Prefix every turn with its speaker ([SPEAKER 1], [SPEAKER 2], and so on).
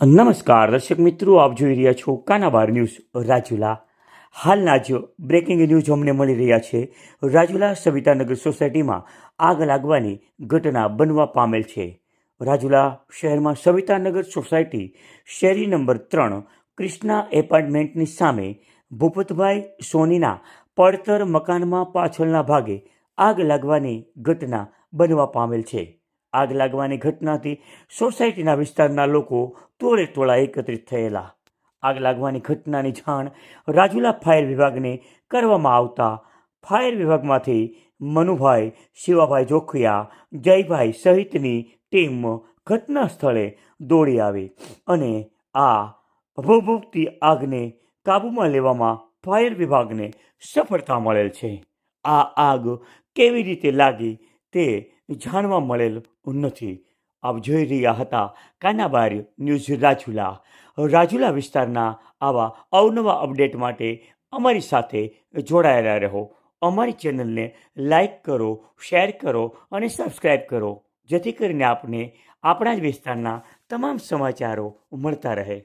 [SPEAKER 1] નમસ્કાર, દર્શક મિત્રો, આપ જોઈ રહ્યા છો કાનાબાર ન્યૂઝ રાજુલા. હાલના જ બ્રેકિંગ ન્યૂઝ અમને મળી રહ્યા છે. રાજુલા સવિતાનગર સોસાયટીમાં આગ લાગવાની ઘટના બનવા પામેલ છે. રાજુલા શહેરમાં સવિતાનગર સોસાયટી શેરી નંબર ત્રણ ક્રિષ્ના એપાર્ટમેન્ટની સામે ભૂપતભાઈ સોનીના પડતર મકાનમાં પાછળના ભાગે આગ લાગવાની ઘટના બનવા પામેલ છે. આગ લાગવાની ઘટનાથી સોસાયટીના વિસ્તારના લોકો ટોળે ટોળા એકત્રિત થયેલા. આગ લાગવાની ઘટનાની જાણ રાજુલા ફાયર વિભાગને કરવામાં આવતા ફાયર વિભાગમાંથી મનુભાઈ, શિવાભાઈ જોખિયા, જયભાઈ સહિતની ટીમ ઘટના સ્થળે દોડી આવી અને આ ભભૂકતી આગને કાબૂમાં લેવામાં ફાયર વિભાગને સફળતા મળેલ છે. આ આગ કેવી રીતે લાગી તે જાણવા મળેલ નથી. આપ જોઈ રહ્યા હતા કાનાબાર ન્યૂઝ રાજુલા. રાજુલા વિસ્તારના આવા અવનવા અપડેટ માટે અમારી સાથે જોડાયેલા રહો. અમારી ચેનલને લાઈક કરો, શેર કરો અને સબસ્ક્રાઈબ કરો. જેથી કરીને આપને આપણા જ વિસ્તારના તમામ સમાચારો મળતા રહે.